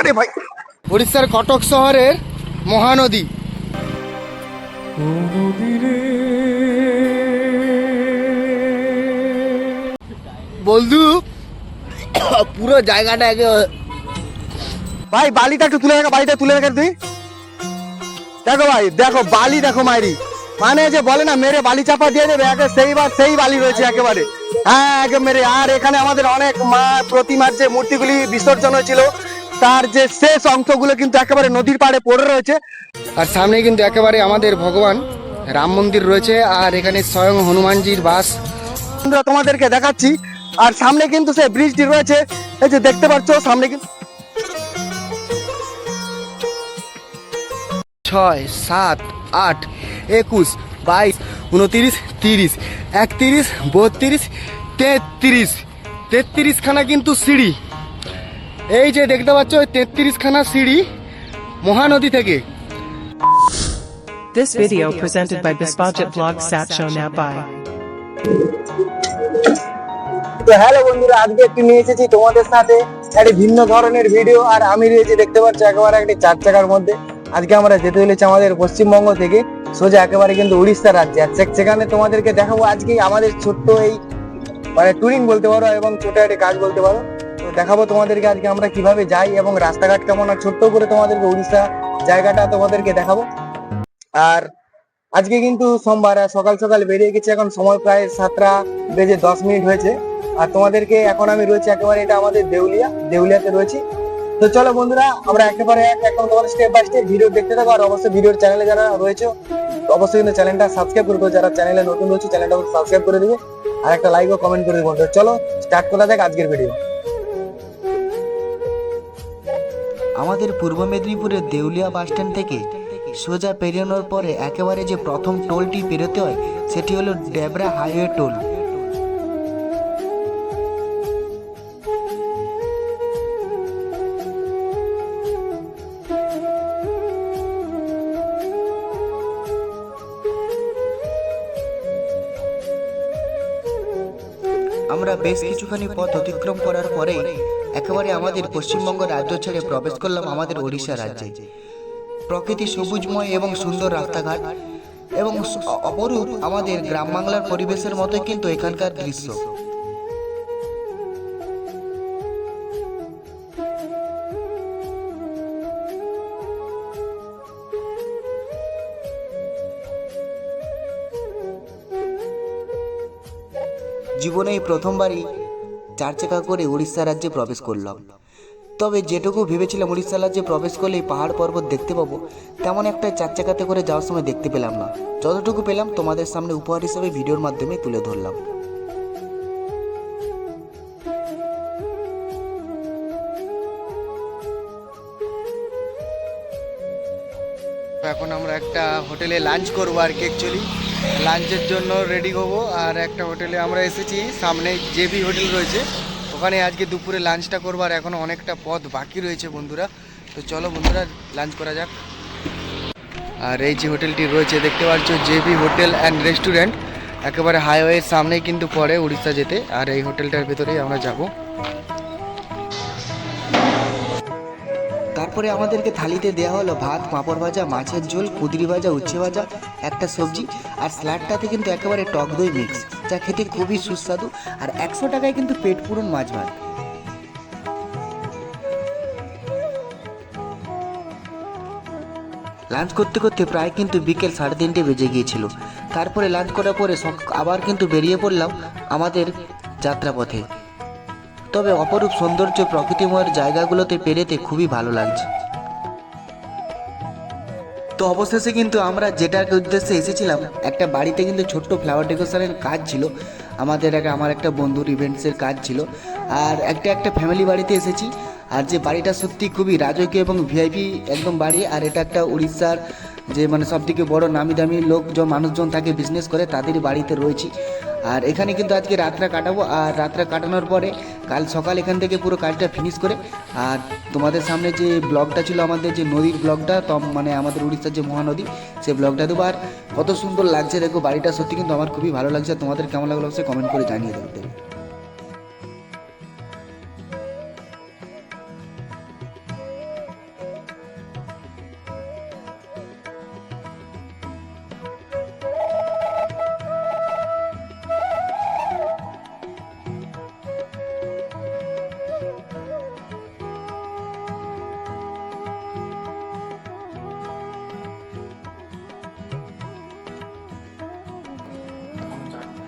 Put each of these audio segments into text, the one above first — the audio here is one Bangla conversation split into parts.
আরে ভাই। উড়িষ্যার কটক শহরের মহানদী। বন্ধু পুরো জায়গাটা একে ভাই বালিটা একটু তুলে রাখা বালিটা তুলে রাখা তুই দেখো ভাই দেখো বালি দেখো মাইরি। মানে যে বলে না মেরে বালি চাপা দিয়ে দেবে একে সেইবার সেই বালি রয়েছে একেবারে। হ্যাঁ একে মেরে। আর এখানে আমাদের অনেক মা প্রতিমার যে মূর্তিগুলি বিসর্জন হয়েছিল তার যে শেষ অংশগুলো কিন্তু একেবারে নদীর পাড়ে পড়ে রয়েছে। আর সামনে কিন্তু একেবারে আমাদের ভগবান রাম মন্দির রয়েছে আর এখানে স্বয়ং হনুমানজির বাস। বন্ধুরা তোমাদেরকে দেখাচ্ছি আর সামনে কিন্তু সেই ব্রিজটি রয়েছে। এই যে দেখতে পাচ্ছ সামনে কিন্তু ছয় সাত আট একুশ বাইশ উনতিরিশ তিরিশ একতিরিশ বত্রিশ তেত্রিশ। তেত্রিশখানা কিন্তু সিঁড়ি। এই যে দেখতে পাচ্ছ ওই তেত্রিশখানা সিঁড়ি মহানদী থেকে। This video presented by Bispajit Blog Sat Show now by. তো হ্যালো বন্ধুরা আজকে একটু নিয়ে এসেছি তোমাদের সাথে। একটি ভিন্ন ধরনের ভিডিও আর আমি রয়েছি দেখতে পাচ্ছ একেবারে একটি চার চাকার মধ্যে। আজকে আমরা যেতে চলেছি আমাদের পশ্চিমবঙ্গ থেকে। সোজা একেবারে কিন্তু উড়িষ্যা রাজ্যে। আর সেখানে তোমাদেরকে দেখাবো আজকে আমাদের ছোট্ট এই মানে টুরিং বলতে পারো এবং ছোট একটি কাজ বলতে পারো। দেখাবো তোমাদেরকে আজকে আমরা কীভাবে যাই এবং রাস্তাঘাট কেমন আর ছোট্ট করে তোমাদেরকে উড়িষ্যা জায়গাটা তোমাদেরকে দেখাবো। আর আজকে কিন্তু সোমবার সকাল সকাল বেরিয়ে গেছে, এখন সময় প্রায় সাতটা বেজে দশ মিনিট হয়েছে। আর তোমাদেরকে এখন আমি রয়েছি একেবারে এটা আমাদের দেউলিয়া, দেউলিয়াতে রয়েছি। তো চলো বন্ধুরা, আমরা একেবারে এক এখন তোমার স্টেপ বাই স্টেপ ভিডিও দেখতে থাকো, আর অবশ্যই ভিডিওর চ্যানেলে যারা রয়েছে, অবশ্যই কিন্তু চ্যানেলটা সাবস্ক্রাইব করে দেবো যারা চ্যানেলে নতুন রয়েছে চ্যানেলটা সাবস্ক্রাইব করে দিবে, আর একটা লাইক ও কমেন্ট করে দেবো চলো স্টার্ট করা যাক আজকের ভিডিও আমাদের পূর্ব মেদিনীপুরের দেউলিয়া বাসস্ট্যান্ড থেকে সোজা পেরিয়ানোর পরে একেবারে যে প্রথম টোলটি পেরোতে হয়, সেটি হলো ডেবরা হাইওয়ে টোল। আমরা বেশ কিছুখানি পথ অতিক্রম করার পরে একেবারে আমাদের পশ্চিমবঙ্গ রাজ্য ছেড়ে প্রবেশ করলাম আমাদের ওড়িশা রাজ্যে। প্রকৃতি সবুজময় এবং সুন্দর রাস্তাঘাট এবং অপরূপ আমাদের গ্রাম বাংলার পরিবেশের মতো কিন্তু এখানকার দৃশ্য। জীবনে প্রথমবারই চার চাকা করে উড়িষ্যা রাজ্যে প্রবেশ করলাম। তবে যেটুকু ভেবেছিলাম উড়িষ্যা রাজ্যে প্রবেশ করলেই পাহাড় পর্বত দেখতে পাবো, তেমন একটা চার চাকাতে করে যাওয়ার সময় দেখতে পেলাম না। যতটুকু পেলাম তোমাদের সামনে উপহার হিসেবে ভিডিওর মাধ্যমে তুলে ধরলাম। এখন আমরা একটা হোটেলে লাঞ্চ করব আর কি অ্যাকচুয়ালি লাঞ্চের জন্য রেডি হব আর একটা হোটেলে আমরা এসেছি, সামনে জেবি হোটেল রয়েছে। ওখানে আজকে দুপুরে লাঞ্চটা করব আর এখনও অনেকটা পথ বাকি রয়েছে বন্ধুরা। তো চলো বন্ধুরা লাঞ্চ করা যাক। আর এই যে হোটেলটি রয়েছে, দেখতে পাচ্ছ জেবি হোটেল অ্যান্ড রেস্টুরেন্ট একেবারে হাইওয়ের সামনেই কিন্তু পড়ে উড়িষ্যা যেতে। আর এই হোটেলটার ভেতরেই আমরা যাব। তারপরে আমাদেরকে থালিতে দেওয়া হলো ভাত, পাঁপড় ভাজা, মাছের ঝোল, কুদরি ভাজা, উচ্ছে ভাজা, একটা সবজি আর স্যালাডটাতে কিন্তু একেবারে টক দই মিক্স যা খেতে খুবই সুস্বাদু আর একশো টাকায় কিন্তু পেট পুরন মাছ ভাত। লাঞ্চ করতে করতে প্রায় কিন্তু বিকেল সাড়ে তিনটে বেজে গিয়েছিল। তারপরে লাঞ্চ করার পরে আবার কিন্তু বেরিয়ে পড়লাম আমাদের যাত্রাপথে। তবে অপরূপ সৌন্দর্য প্রকৃতিময়ের জায়গাগুলোতে পেরেতে খুবই ভালো লাগছে। তো অবশেষে কিন্তু আমরা যেটার উদ্দেশ্যে এসেছিলাম, একটা বাড়িতে কিন্তু ছোট্ট ফ্লাওয়ার ডেকোরেশনের কাজ ছিল। আমাদের এক আমার একটা বন্ধুর ইভেন্টসের কাজ ছিল। আর একটা একটা ফ্যামিলি বাড়িতে এসেছি। আর যে বাড়িটা সত্যি খুবই রাজকীয় এবং ভিআইপি একদম বাড়ি, আর এটা একটা উড়িষ্যার যে মানে সব থেকে বড় নামি দামি লোক মানুষজন থাকে বিজনেস করে তাদের বাড়িতে রয়েছি। আর এখানে কিন্তু আজকে রাতটা কাটাবো, আর রাতটা কাটানোর পরে কাল সকাল এখান থেকে পুরো কাজটা ফিনিশ করে, আর তোমাদের সামনে যে ব্লগটা ছিল আমাদের যে নদীর ব্লগটা মানে আমাদের উড়িষ্যার যে মহানদী সেই ব্লগটা দেবো। আর কত সুন্দর লাগছে, দেখো বাড়িটা সত্যি কিন্তু আমার খুবই ভালো লাগছে। তোমাদের কেমন লাগল সে কমেন্ট করে জানিয়ে দেবে।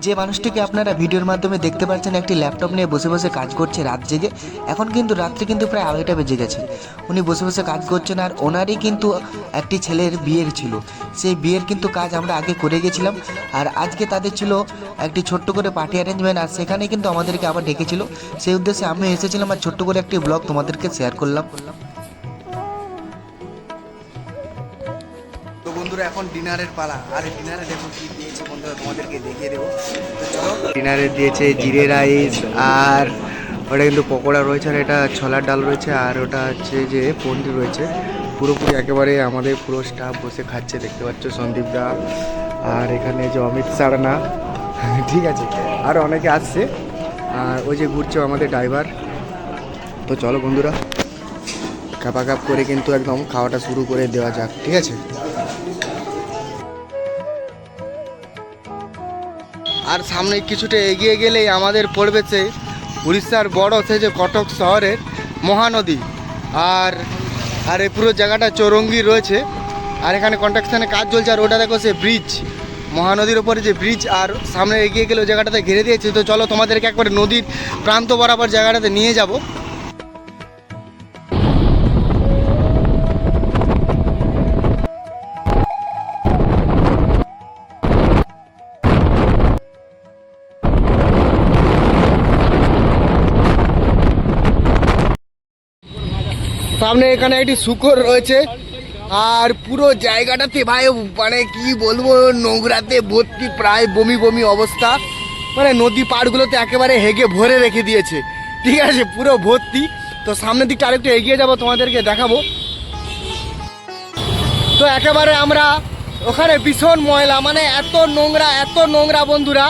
যে মানুষটিকে আপনারা ভিডিওর মাধ্যমে দেখতে পাচ্ছেন, একটি ল্যাপটপ নিয়ে বসে বসে কাজ করছে রাত জেগে। এখন কিন্তু রাত্রে কিন্তু প্রায় আড়াইটা বেজে গেছে। উনি বসে বসে কাজ করছেন আর ওনারই কিন্তু একটি ছেলের বিয়ের ছিল। সেই বিয়ের কিন্তু কাজ আমরা আগে করে গেছিলাম। আর আজকে তাদের ছিল একটি ছোট্ট করে পার্টি অ্যারেঞ্জমেন্ট আর সেখানে কিন্তু আমাদেরকে আবার ডেকেছিল। সেই উদ্দেশ্যে আমি এসেছিলাম আর ছোট্ট করে একটি ব্লগ তোমাদেরকে শেয়ার করলাম। এখন ডিনারের পালা। আর ডিনারে দেখো কি দিয়েছে বন্ধুরা, তোমাদেরকে দেখিয়ে দেবো। ডিনারে দিয়েছে জিরে রাইস আর ওটা কিন্তু পকোড়া রয়েছে আর এটা ছোলার ডাল রয়েছে আর ওটা হচ্ছে যে পনির রয়েছে। পুরোপুরি একেবারে আমাদের পুরো স্টাফ বসে খাচ্ছে, দেখতে পাচ্ছ সন্দীপ দা আর এখানে যে অমিত সারানা। ঠিক আছে, আর অনেকে আসছে। আর ওই যে ঘুরছে আমাদের ড্রাইভার তো চলো বন্ধুরা কাপা কাপ করে কিন্তু একদম খাওয়াটা শুরু করে দেওয়া যাক, ঠিক আছে? আর সামনে কিছুটা এগিয়ে গেলেই আমাদের পড়বে সে উড়িষ্যার বড় সে যে কটক শহরের মহানদী। আর আর এই পুরো জায়গাটা চৌরঙ্গি রয়েছে। আর এখানে কন্ট্রাকশানে কাজ চলছে আর ওটা দেখো সে ব্রিজ মহানদীর ওপরে যে ব্রিজ আর সামনে এগিয়ে গেলে ওই জায়গাটাতে ঘিরে দিয়েছে। তো চলো তোমাদেরকে একবার নদীর প্রান্ত বরাবর জায়গাটাতে নিয়ে যাব। সামনে এখানে একটি শুকর রয়েছে। আর পুরো জায়গাটাতে ভাই মানে কি বলব, নোংরাতে ভর্তি, প্রায় বমি বমি অবস্থা। মানে নদী পাড়গুলোতে একেবারে হেগে ভরে রেখে দিয়েছে। ঠিক আছে, পুরো ভর্তি। তো সামনের দিকটা আরেকটু এগিয়ে যাব, তোমাদেরকে দেখাবো। তো একেবারে আমরা ওখানে ভীষণ ময়লা মানে এত নোংরা এত নোংরা বন্ধুরা।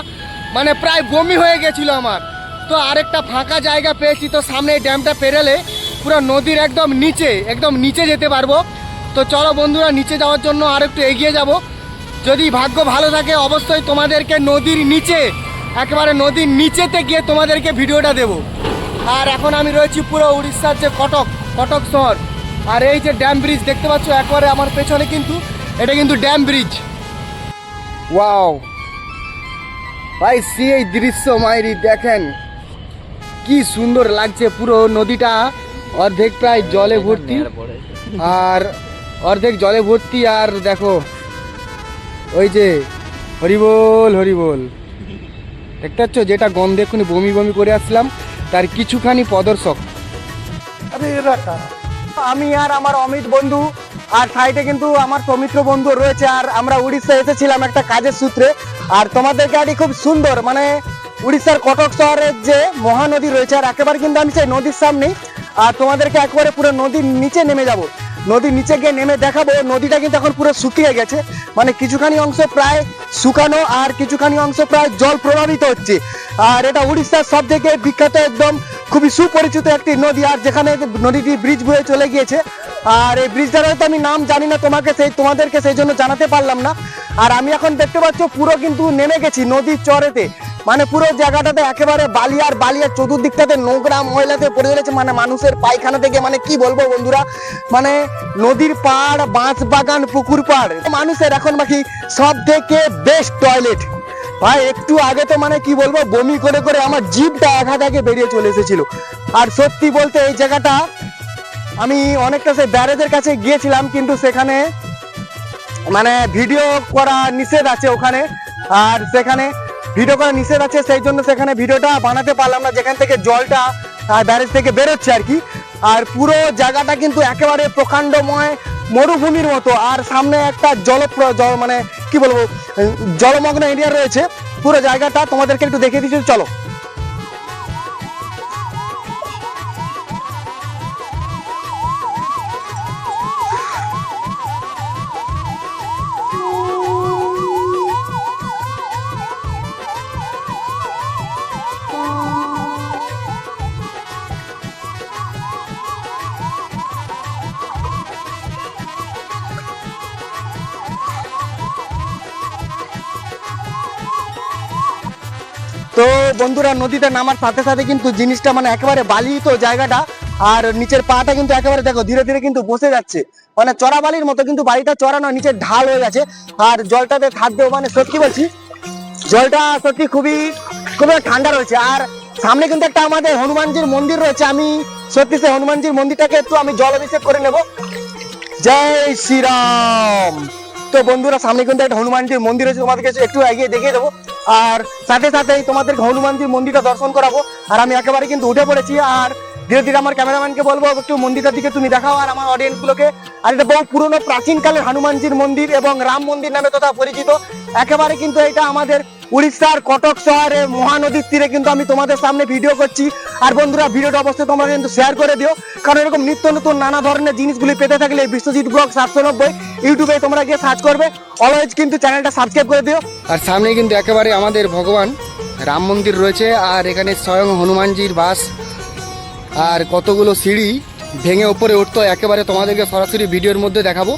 মানে প্রায় বমি হয়ে গেছিল আমার। তো আরেকটা ফাঁকা জায়গা পেয়েছি, তো সামনে এই ড্যামটা পেরেলে। পুরো নদীর একদম নিচে একদম নিচে যেতে পারব। তো চলো বন্ধুরা, নিচে যাওয়ার জন্য আর একটু এগিয়ে যাব। যদি ভাগ্য ভালো থাকে, অবশ্যই তোমাদেরকে নদীর নিচে, একেবারে নদীর নিচেতে গিয়ে তোমাদেরকে ভিডিওটা দেবো। আর এখন আমি রয়েছি পুরো উড়িষ্যার যে কটক কটক শহর। আর এই যে ড্যাম ব্রিজ দেখতে পাচ্ছ, একবারে আমার পেছনে কিন্তু, এটা কিন্তু ড্যাম ব্রিজ ওয়াও ভাই, সেই দৃশ্য মাইরি, দেখেন। কি সুন্দর লাগছে পুরো নদীটা। অর্ধেক প্রায় জলে ভর্তি আর অর্ধেক জলে ভর্তি আর দেখো ওই যে হরিবোল হরিবোল। দেখতে পাচ্ছ? যেটা গন্ধে এক্ষুনি বমি বমি করে আসলাম তার কিছুখানি প্রদর্শক। আমি আর আমার অমিত বন্ধু আর সাইডে কিন্তু আমার সৌমিত্র বন্ধু রয়েছে আর আমরা উড়িষ্যা এসেছিলাম একটা কাজের সূত্রে। আর তোমাদের গাড়ি খুব সুন্দর মানে উড়িষ্যার কটক শহরের যে মহানদী রয়েছে আর একেবারে কিন্তু আমি সেই নদীর সামনে আর তোমাদেরকে একবারে পুরো নদীর নিচে নেমে যাব। নদীর নিচে গিয়ে নেমে দেখাবো, নদীটা কিন্তু এখন পুরো শুকিয়ে গেছে। মানে কিছুখানি অংশ প্রায় শুকানো আর কিছুখানি অংশ প্রায় জল প্রভাবিত হচ্ছে। আর এটা উড়িষ্যার সব থেকে বিখ্যাত একদম খুবই সুপরিচিত একটি নদী, আর যেখানে নদীটি ব্রিজ বয়ে চলে গিয়েছে। আর এই ব্রিজটার হয়তো আমি নাম জানি না তোমাকে, সেই তোমাদেরকে সেই জন্য জানাতে পারলাম না। আর আমি এখন দেখতে পাচ্ছ পুরো কিন্তু নেমে গেছি নদীর চরেতে। মানে পুরো জায়গাটাতে একেবারে বালি আর বালি আর চতুর্দিকটাতে নোংরা ময়লাতে পড়ে রয়েছে মানে মানুষের পায়খানা থেকে মানে কি বলব বন্ধুরা? মানে নদীর পাড় বাঁশ বাগান পুকুর পাড় মানুষের এখন বাকি সব থেকে বেস্ট টয়লেট ভাই, একটু আগে তো মানে কি বলব, বমি করে করে আমার জিভটা এক হাত বেরিয়ে চলে এসেছিল। আর সত্যি বলতে এই জায়গাটা আমি অনেকটা সেই ব্যারেজের কাছে গিয়েছিলাম, কিন্তু সেখানে মানে ভিডিও করা নিষেধ আছে ওখানে। আর সেখানে ভিডিও করা নিষেধ আছে, সেই জন্য সেখানে ভিডিওটা বানাতে পারলাম না। যেখান থেকে জলটা ব্যারেজ থেকে বেরোচ্ছে আর কি। আর পুরো জায়গাটা কিন্তু একেবারে প্রকাণ্ডময় মরুভূমির মতো। আর সামনে একটা জল মানে কি বলব জলমগ্ন এরিয়া রয়েছে। পুরো জায়গাটা তোমাদেরকে একটু দেখিয়ে দিচ্ছি, চলো। বন্ধুরা, নদীতে নামার সাথে সাথে কিন্তু জিনিসটা মানে একেবারে বালি তো জায়গাটা, আর নিচের পাটা কিন্তু একেবারে দেখো ধীরে ধীরে কিন্তু বসে যাচ্ছে। মানে চড়া বালির মতো কিন্তু বাড়িটা চড়া নয় নিচে ঢাল হয়ে গেছে। আর জলটাতে থাকবেও মানে সত্যি বলছি, জলটা সত্যি খুবই খুবই ঠান্ডা রয়েছে। আর সামনে কিন্তু একটা আমাদের হনুমানজির মন্দির রয়েছে। আমি সত্যি সেই হনুমানজির মন্দিরটাকে একটু আমি জল অভিষেক করে নেব। জয় শ্রীরাম! তো বন্ধুরা, সামনে কিন্তু একটা হনুমানজির মন্দির আছে, তোমাদেরকে একটু এগিয়ে দেখিয়ে দেবো। আর সাথে সাথে তোমাদের হনুমানজির মন্দিরটা দর্শন করাবো। আর আমি একেবারে কিন্তু উঠে পড়েছি, আর ধীরে ধীরে আমার ক্যামেরাম্যানকে বলব, একটু মন্দিরটার দিকে তুমি দেখাও, আর আমার অডিয়েন্স গুলোকে। আর এটা বহু পুরনো প্রাচীনকালের হনুমানজির মন্দির এবং রাম মন্দির নামে তথা পরিচিত। একেবারে কিন্তু এটা আমাদের উড়িষ্যার কটক শহরে মহানদীর তীরে কিন্তু আমি তোমাদের সামনে ভিডিও করছি। আর বন্ধুরা, ভিডিওটা অবশ্যই তোমরা কিন্তু শেয়ার করে দিও। কারণ এরকম নিত্য নতুন নানা ধরনের জিনিসগুলি পেতে থাকলে বিশ্বজিৎ ব্লগ সাতশো নব্বই ইউটিউবে তোমরা গিয়ে সার্চ করবে। অলওয়েজ কিন্তু চ্যানেলটা সাবস্ক্রাইব করে দিও। আর সামনে কিন্তু একেবারে আমাদের ভগবান রাম মন্দির রয়েছে, আর এখানে স্বয়ং হনুমানজির বাস, আর কতগুলো সিঁড়ি ভেঙে ওপরে উঠতো, একেবারে তোমাদেরকে সরাসরি ভিডিওর মধ্যে দেখাবো।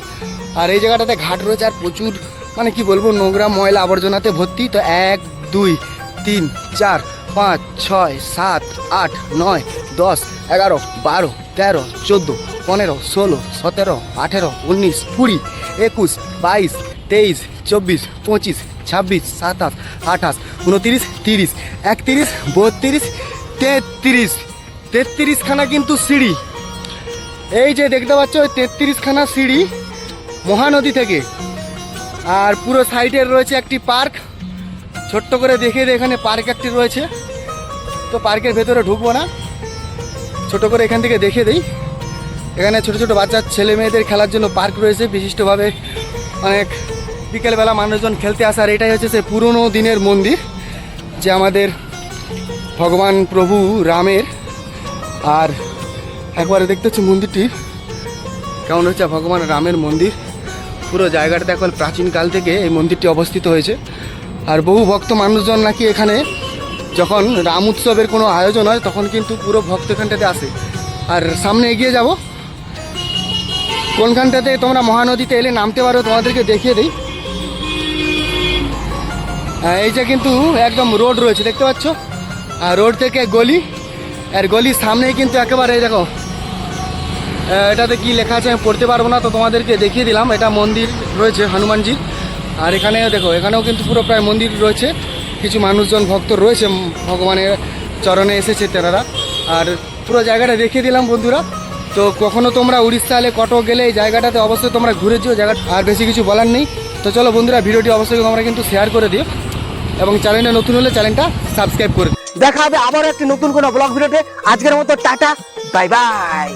আর এই জায়গাটাতে ঘাট রয়েছে, আর প্রচুর মানে কি বলব, নোংরা ময়লা আবর্জনাতে ভর্তি, তো এক, দুই, তিন, চার, পাঁচ, ছয়, সাত, আট, নয়, দশ, এগারো, বারো, তেরো, চোদ্দ, পনেরো, ষোলো, সতেরো, আঠেরো, উনিশ, কুড়ি, একুশ, বাইশ, তেইশ, চব্বিশ, পঁচিশ, ছাব্বিশ, সাতাশ, আঠাশ, উনতিরিশ, তিরিশ, একতিরিশ, বত্রিশ, তেত্রিশ। তেত্রিশখানা কিন্তু সিঁড়ি। এই যে দেখতে পাচ্ছ, ওই তেত্রিশখানা সিঁড়ি মহানদী থেকে। আর পুরো সাইডে রয়েছে একটি পার্ক। ছোট্ট করে দেখে এখানে পার্ক একটি রয়েছে। তো পার্কের ভেতরে ঢুকবো না। ছোট করে এখান থেকে দেখে দিই। এখানে ছোট ছোট বাচ্চা, ছেলে মেয়েদের খেলার জন্য পার্ক রয়েছে। বিশিষ্টভাবে অনেক বিকেলবেলা মানুষজন খেলতে আসে। আর এটাই হচ্ছে সে পুরনো দিনের মন্দির, যে আমাদের ভগবান প্রভু রামের। আর একবারে দেখতে হচ্ছে মন্দিরটি। কেমন হচ্ছে? ভগবান রামের মন্দির। পুরো জায়গাটাতে এখন প্রাচীনকাল থেকে এই মন্দিরটি অবস্থিত হয়েছে। আর বহু ভক্ত মানুষজন নাকি এখানে যখন রাম উৎসবের কোনো আয়োজন হয় তখন কিন্তু পুরো ভক্ত এখানটাতে আসে। আর সামনে এগিয়ে যাব। কোনখানটাতে তোমরা মহানদীতে এলে নামতে পারো তোমাদেরকে দেখিয়ে দিই। হ্যাঁ, এই যে কিন্তু একদম রোড রয়েছে দেখতে পাচ্ছ? আর রোড থেকে গলি আর গলির সামনেই কিন্তু একেবারে দেখো এটাতে কি লেখা আছে আমি পড়তে পারব না, তো তোমাদেরকে দেখিয়ে দিলাম। এটা মন্দির রয়েছে হনুমানজির আর এখানে দেখো, এখানেও কিন্তু পুরো প্রায় মন্দির রয়েছে। কিছু মানুষজন, ভক্ত রয়েছে ভগবানের চরণে এসেছে তেনারা। আর পুরো জায়গাটা দেখিয়ে দিলাম বন্ধুরা। তো কখনো তোমরা উড়িষ্যা এলে কটক গেলে এই জায়গাটাতে অবশ্যই তোমরা ঘুরে যেও জায়গা আর বেশি কিছু বলার নেই। তো চলো বন্ধুরা, ভিডিওটি অবশ্যই তোমরা কিন্তু শেয়ার করে দিও। এবং চ্যানেলটা নতুন হলে চ্যানেলটা সাবস্ক্রাইব করে দেখা হবে আবার একটি নতুন কোনো ব্লগ ভিডিওতে। আজকের মতো টাটা বাই বাই